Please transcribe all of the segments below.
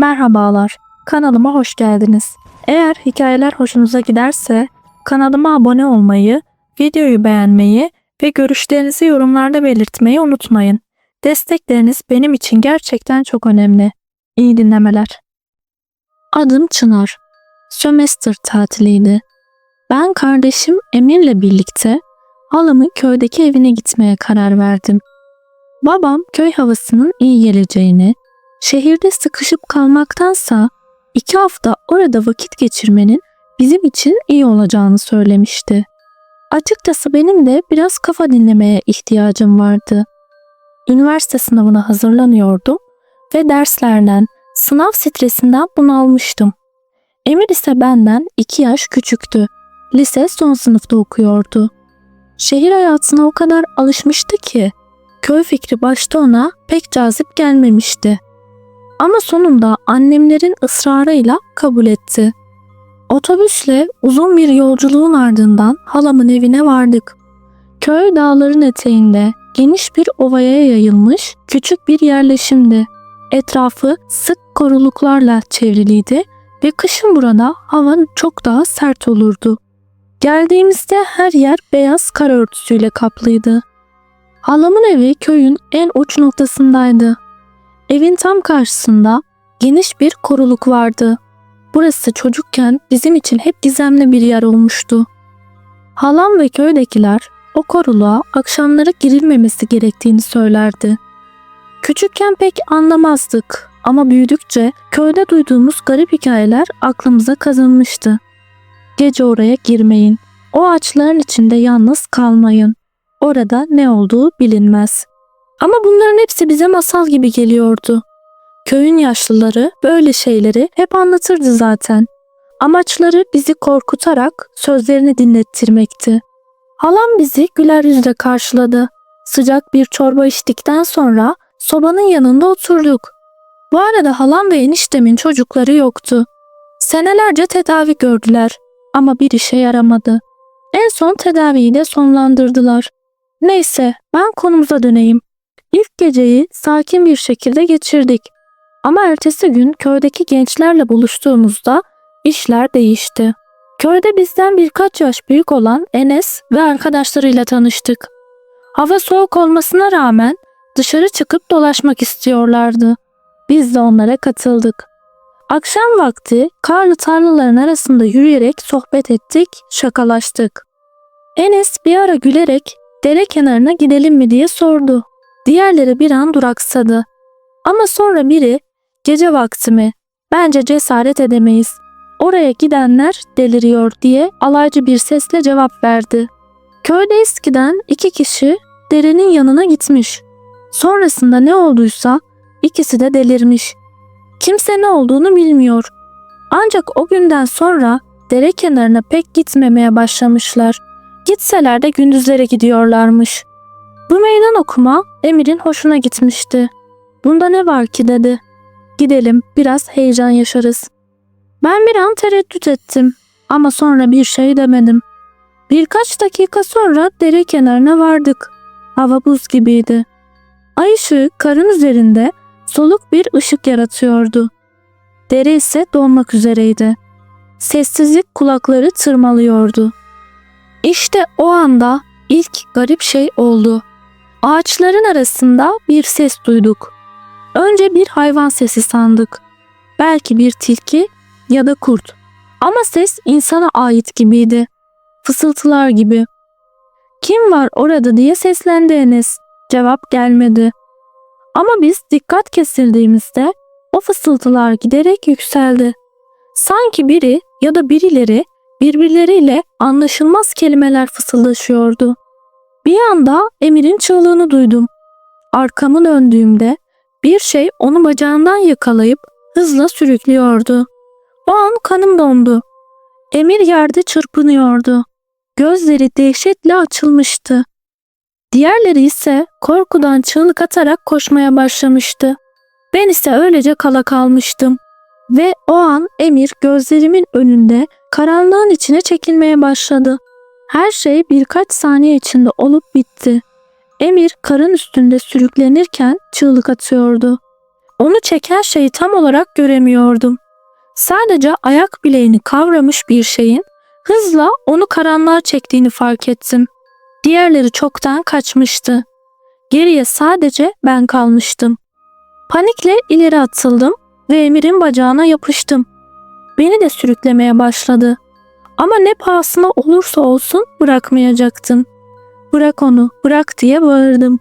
Merhabalar, kanalıma hoş geldiniz. Eğer hikayeler hoşunuza giderse kanalıma abone olmayı, videoyu beğenmeyi ve görüşlerinizi yorumlarda belirtmeyi unutmayın. Destekleriniz benim için gerçekten çok önemli. İyi dinlemeler. Adım Çınar. Sömestr tatiliydi. Ben kardeşim Emir'le birlikte halamın köydeki evine gitmeye karar verdim. Babam köy havasının iyi geleceğini, şehirde sıkışıp kalmaktansa iki hafta orada vakit geçirmenin bizim için iyi olacağını söylemişti. Açıkçası benim de biraz kafa dinlemeye ihtiyacım vardı. Üniversite sınavına hazırlanıyordum ve derslerden, sınav stresinden bunalmıştım. Emir ise benden iki yaş küçüktü. Lise son sınıfta okuyordu. Şehir hayatına o kadar alışmıştı ki köy fikri başta ona pek cazip gelmemişti. Ama sonunda annemlerin ısrarıyla kabul etti. Otobüsle uzun bir yolculuğun ardından halamın evine vardık. Köy dağların eteğinde geniş bir ovaya yayılmış küçük bir yerleşimdi. Etrafı sık koruluklarla çevriliydi ve kışın burada hava çok daha sert olurdu. Geldiğimizde her yer beyaz kar örtüsüyle kaplıydı. Halamın evi köyün en uç noktasındaydı. Evin tam karşısında geniş bir koruluk vardı. Burası çocukken bizim için hep gizemli bir yer olmuştu. Halam ve köydekiler o koruluğa akşamları girilmemesi gerektiğini söylerdi. Küçükken pek anlamazdık ama büyüdükçe köyde duyduğumuz garip hikayeler aklımıza kazınmıştı. Gece oraya girmeyin. O ağaçların içinde yalnız kalmayın. Orada ne olduğu bilinmez. Ama bunların hepsi bize masal gibi geliyordu. Köyün yaşlıları böyle şeyleri hep anlatırdı zaten. Amaçları bizi korkutarak sözlerini dinlettirmekti. Halam bizi güler yüzle karşıladı. Sıcak bir çorba içtikten sonra sobanın yanında oturduk. Bu arada halam ve eniştemin çocukları yoktu. Senelerce tedavi gördüler ama bir işe yaramadı. En son tedaviyi de sonlandırdılar. Neyse ben konumuza döneyim. İlk geceyi sakin bir şekilde geçirdik. Ama ertesi gün köydeki gençlerle buluştuğumuzda işler değişti. Köyde bizden birkaç yaş büyük olan Enes ve arkadaşlarıyla tanıştık. Hava soğuk olmasına rağmen dışarı çıkıp dolaşmak istiyorlardı. Biz de onlara katıldık. Akşam vakti karlı tarlaların arasında yürüyerek sohbet ettik, şakalaştık. Enes bir ara gülerek dere kenarına gidelim mi diye sordu. Diğerleri bir an duraksadı. Ama sonra biri gece vakti mi? Bence cesaret edemeyiz. Oraya gidenler deliriyor diye alaycı bir sesle cevap verdi. Köyde eskiden iki kişi derenin yanına gitmiş. Sonrasında ne olduysa ikisi de delirmiş. Kimse ne olduğunu bilmiyor. Ancak o günden sonra dere kenarına pek gitmemeye başlamışlar. Gitseler de gündüzlere gidiyorlarmış. Bu meydan okuma Emir'in hoşuna gitmişti. Bunda ne var ki dedi. Gidelim biraz heyecan yaşarız. Ben bir an tereddüt ettim ama sonra bir şey demedim. Birkaç dakika sonra dere kenarına vardık. Hava buz gibiydi. Ay ışığı karın üzerinde soluk bir ışık yaratıyordu. Dere ise donmak üzereydi. Sessizlik kulakları tırmalıyordu. İşte o anda ilk garip şey oldu. Ağaçların arasında bir ses duyduk. Önce bir hayvan sesi sandık. Belki bir tilki ya da kurt. Ama ses insana ait gibiydi. Fısıltılar gibi. Kim var orada diye seslendi Enes. Cevap gelmedi. Ama biz dikkat kesildiğimizde o fısıltılar giderek yükseldi. Sanki biri ya da birileri birbirleriyle anlaşılmaz kelimeler fısıldaşıyordu. Bir anda Emir'in çığlığını duydum. Arkamı döndüğümde bir şey onu bacağından yakalayıp hızla sürüklüyordu. O an kanım dondu. Emir yerde çırpınıyordu. Gözleri dehşetle açılmıştı. Diğerleri ise korkudan çığlık atarak koşmaya başlamıştı. Ben ise öylece kala kalmıştım. Ve o an Emir gözlerimin önünde karanlığın içine çekilmeye başladı. Her şey birkaç saniye içinde olup bitti. Emir karın üstünde sürüklenirken çığlık atıyordu. Onu çeken şeyi tam olarak göremiyordum. Sadece ayak bileğini kavramış bir şeyin hızla onu karanlığa çektiğini fark ettim. Diğerleri çoktan kaçmıştı. Geriye sadece ben kalmıştım. Panikle ileri atıldım ve Emir'in bacağına yapıştım. Beni de sürüklemeye başladı. Ama ne pahasına olursa olsun bırakmayacaktım. Bırak onu, bırak diye bağırdım.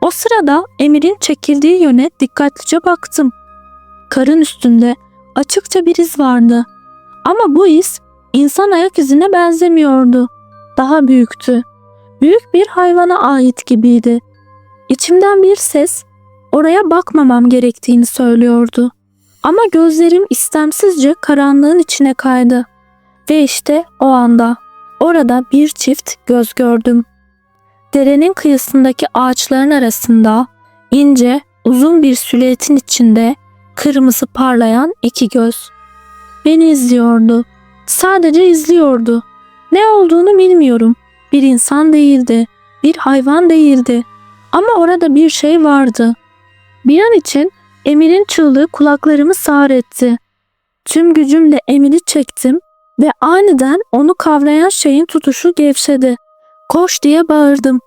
O sırada Emir'in çekildiği yöne dikkatlice baktım. Karın üstünde açıkça bir iz vardı. Ama bu iz insan ayak izine benzemiyordu. Daha büyüktü. Büyük bir hayvana ait gibiydi. İçimden bir ses oraya bakmamam gerektiğini söylüyordu. Ama gözlerim istemsizce karanlığın içine kaydı. Ve işte o anda orada bir çift göz gördüm. Derenin kıyısındaki ağaçların arasında ince, uzun bir silüetin içinde kırmızı parlayan iki göz. Beni izliyordu. Sadece izliyordu. Ne olduğunu bilmiyorum. Bir insan değildi. Bir hayvan değildi. Ama orada bir şey vardı. Bir an için Emir'in çığlığı kulaklarımı sağır etti. Tüm gücümle Emir'i çektim ve aniden onu kavrayan şeyin tutuşu gevşedi. Koş diye bağırdım.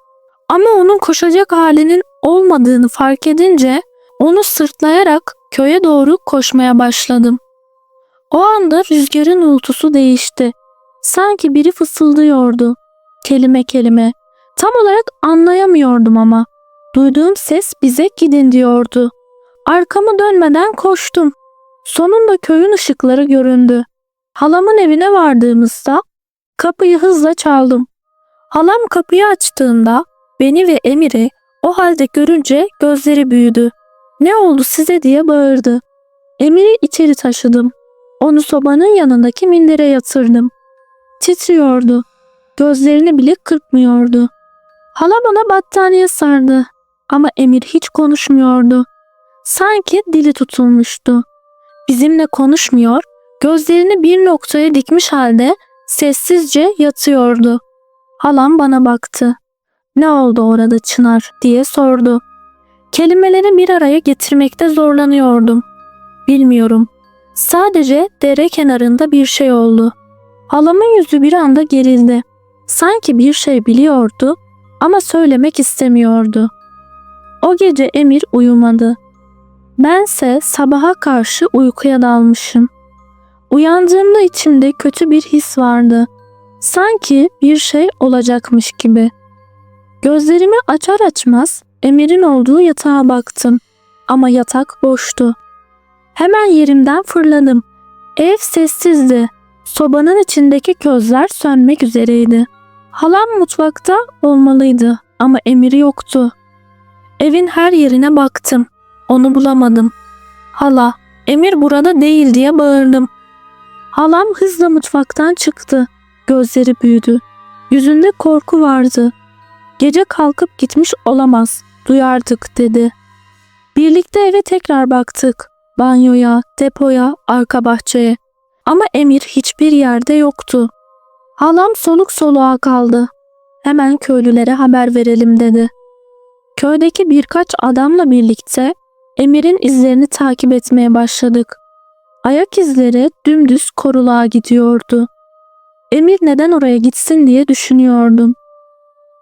Ama onun koşacak halinin olmadığını fark edince onu sırtlayarak köye doğru koşmaya başladım. O anda rüzgarın uğultusu değişti. Sanki biri fısıldıyordu. Kelime kelime. Tam olarak anlayamıyordum ama. Duyduğum ses bize gidin diyordu. Arkamı dönmeden koştum. Sonunda köyün ışıkları göründü. Halamın evine vardığımızda kapıyı hızla çaldım. Halam kapıyı açtığında beni ve Emir'i o halde görünce gözleri büyüdü. Ne oldu size diye bağırdı. Emir'i içeri taşıdım. Onu sobanın yanındaki mindere yatırdım. Titriyordu. Gözlerini bile kırpmıyordu. Hala bana battaniye sardı. Ama Emir hiç konuşmuyordu. Sanki dili tutulmuştu. Bizimle konuşmuyor, gözlerini bir noktaya dikmiş halde sessizce yatıyordu. Halam bana baktı. Ne oldu orada Çınar diye sordu. Kelimeleri bir araya getirmekte zorlanıyordum. Bilmiyorum. Sadece dere kenarında bir şey oldu. Halamın yüzü bir anda gerildi. Sanki bir şey biliyordu ama söylemek istemiyordu. O gece Emir uyumadı. Bense sabaha karşı uykuya dalmışım. Uyandığımda içimde kötü bir his vardı. Sanki bir şey olacakmış gibi. Gözlerimi açar açmaz Emir'in olduğu yatağa baktım. Ama yatak boştu. Hemen yerimden fırladım. Ev sessizdi. Sobanın içindeki közler sönmek üzereydi. Halam mutfakta olmalıydı ama Emir yoktu. Evin her yerine baktım. Onu bulamadım. Hala, Emir burada değil diye bağırdım. Halam hızla mutfaktan çıktı. Gözleri büyüdü. Yüzünde korku vardı. Gece kalkıp gitmiş olamaz. Duyardık dedi. Birlikte eve tekrar baktık. Banyoya, depoya, arka bahçeye. Ama Emir hiçbir yerde yoktu. Halam soluk soluğa kaldı. Hemen köylülere haber verelim dedi. Köydeki birkaç adamla birlikte Emir'in izlerini takip etmeye başladık. Ayak izleri dümdüz koruluğa gidiyordu. Emir neden oraya gitsin diye düşünüyordum.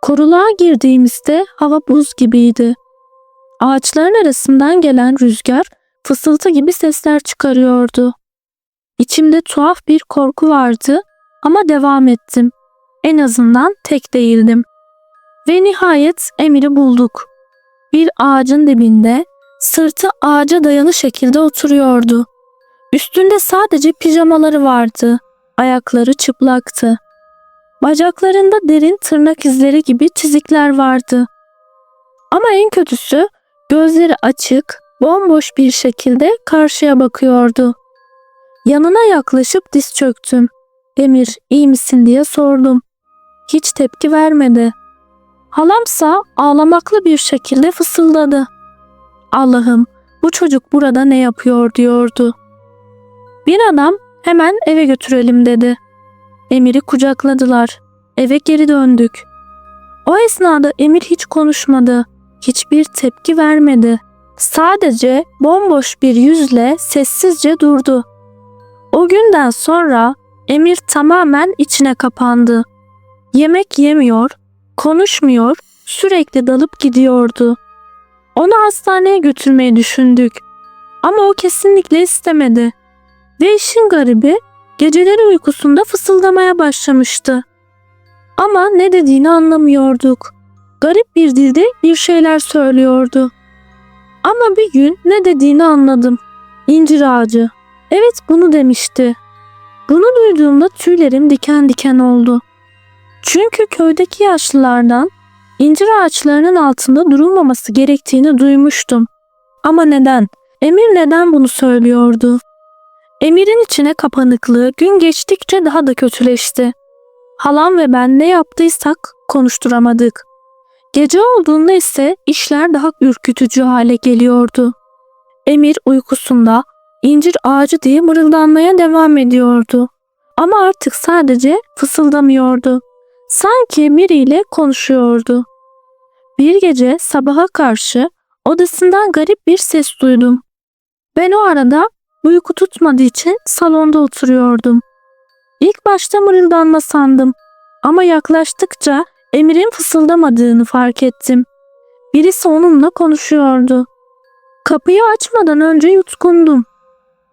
Koruluğa girdiğimizde hava buz gibiydi. Ağaçların arasından gelen rüzgar fısıltı gibi sesler çıkarıyordu. İçimde tuhaf bir korku vardı ama devam ettim. En azından tek değildim. Ve nihayet Emir'i bulduk. Bir ağacın dibinde sırtı ağaca dayalı şekilde oturuyordu. Üstünde sadece pijamaları vardı. Ayakları çıplaktı. Bacaklarında derin tırnak izleri gibi çizikler vardı. Ama en kötüsü gözleri açık, bomboş bir şekilde karşıya bakıyordu. Yanına yaklaşıp diz çöktüm. Emir iyi misin diye sordum. Hiç tepki vermedi. Halamsa ağlamaklı bir şekilde fısıldadı. Allah'ım bu çocuk burada ne yapıyor diyordu. Bir adam hemen eve götürelim dedi. Emir'i kucakladılar. Eve geri döndük. O esnada Emir hiç konuşmadı. Hiçbir tepki vermedi. Sadece bomboş bir yüzle sessizce durdu. O günden sonra Emir tamamen içine kapandı. Yemek yemiyor, konuşmuyor, sürekli dalıp gidiyordu. Onu hastaneye götürmeyi düşündük. Ama o kesinlikle istemedi. Ve işin garibi geceleri uykusunda fısıldamaya başlamıştı. Ama ne dediğini anlamıyorduk. Garip bir dilde bir şeyler söylüyordu. Ama bir gün ne dediğini anladım. İncir ağacı. Evet bunu demişti. Bunu duyduğumda tüylerim diken diken oldu. Çünkü köydeki yaşlılardan incir ağaçlarının altında durulmaması gerektiğini duymuştum. Ama neden? Emir neden bunu söylüyordu? Emir'in içine kapanıklığı gün geçtikçe daha da kötüleşti. Halam ve ben ne yaptıysak konuşturamadık. Gece olduğunda ise işler daha ürkütücü hale geliyordu. Emir uykusunda incir ağacı diye mırıldanmaya devam ediyordu. Ama artık sadece fısıldamıyordu. Sanki biriyle konuşuyordu. Bir gece sabaha karşı odasından garip bir ses duydum. Ben o arada uyku tutmadığı için salonda oturuyordum. İlk başta mırıldanma sandım ama yaklaştıkça Emir'in fısıldamadığını fark ettim. Birisi onunla konuşuyordu. Kapıyı açmadan önce yutkundum.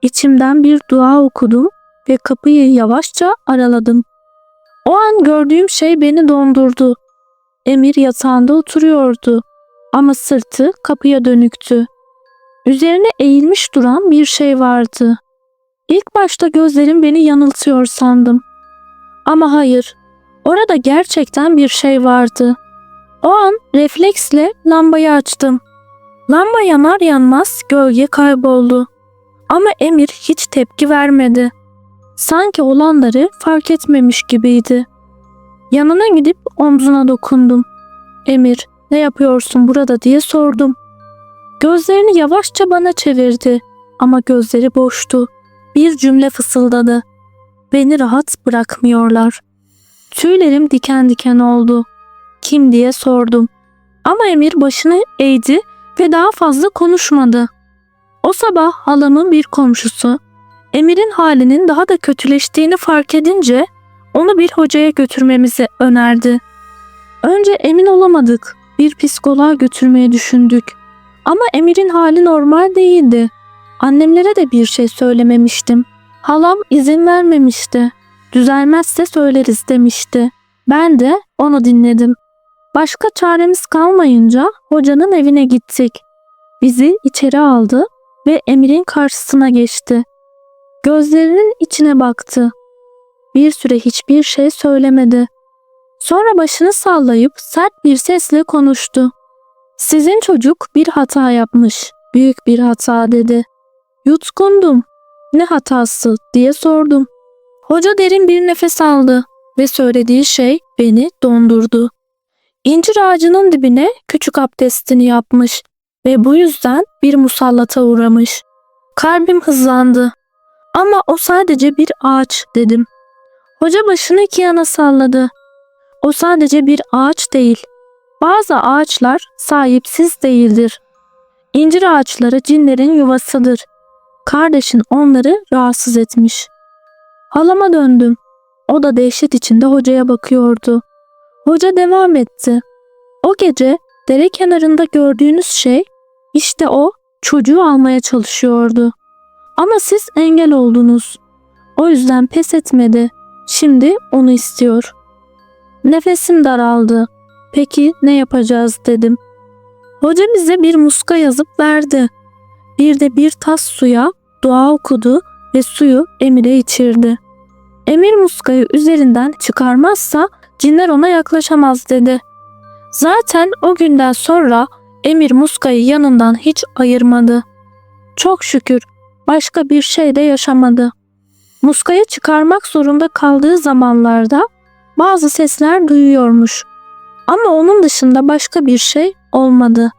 İçimden bir dua okudum ve kapıyı yavaşça araladım. O an gördüğüm şey beni dondurdu. Emir yatağında oturuyordu ama sırtı kapıya dönüktü. Üzerine eğilmiş duran bir şey vardı. İlk başta gözlerim beni yanıltıyor sandım. Ama hayır, orada gerçekten bir şey vardı. O an refleksle lambayı açtım. Lamba yanar yanmaz gölge kayboldu. Ama Emir hiç tepki vermedi. Sanki olanları fark etmemiş gibiydi. Yanına gidip omzuna dokundum. Emir, ne yapıyorsun burada diye sordum. Gözlerini yavaşça bana çevirdi ama gözleri boştu. Bir cümle fısıldadı. Beni rahat bırakmıyorlar. Tüylerim diken diken oldu. Kim diye sordum. Ama Emir başını eğdi ve daha fazla konuşmadı. O sabah halamın bir komşusu Emir'in halinin daha da kötüleştiğini fark edince onu bir hocaya götürmemizi önerdi. Önce emin olamadık. Bir psikoloğa götürmeyi düşündük. Ama Emir'in hali normal değildi. Annemlere de bir şey söylememiştim. Halam izin vermemişti. Düzelmezse söyleriz demişti. Ben de onu dinledim. Başka çaremiz kalmayınca hocanın evine gittik. Bizi içeri aldı ve Emir'in karşısına geçti. Gözlerinin içine baktı. Bir süre hiçbir şey söylemedi. Sonra başını sallayıp sert bir sesle konuştu. Sizin çocuk bir hata yapmış. Büyük bir hata dedi. Yutkundum. Ne hatası diye sordum. Hoca derin bir nefes aldı ve söylediği şey beni dondurdu. İncir ağacının dibine küçük abdestini yapmış ve bu yüzden bir musallata uğramış. Kalbim hızlandı. Ama o sadece bir ağaç dedim. Hoca başını iki yana salladı. O sadece bir ağaç değil. Bazı ağaçlar sahipsiz değildir. İncir ağaçları cinlerin yuvasıdır. Kardeşin onları rahatsız etmiş. Halama döndüm. O da dehşet içinde hocaya bakıyordu. Hoca devam etti. O gece dere kenarında gördüğünüz şey işte o çocuğu almaya çalışıyordu. Ama siz engel oldunuz. O yüzden pes etmedi. Şimdi onu istiyor. Nefesim daraldı. Peki ne yapacağız dedim. Hoca bize bir muska yazıp verdi. Bir de bir tas suya dua okudu ve suyu Emir'e içirdi. Emir muskayı üzerinden çıkarmazsa cinler ona yaklaşamaz dedi. Zaten o günden sonra Emir muskayı yanından hiç ayırmadı. Çok şükür başka bir şey de yaşamadı. Muskayı çıkarmak zorunda kaldığı zamanlarda bazı sesler duyuyormuş. Ama onun dışında başka bir şey olmadı.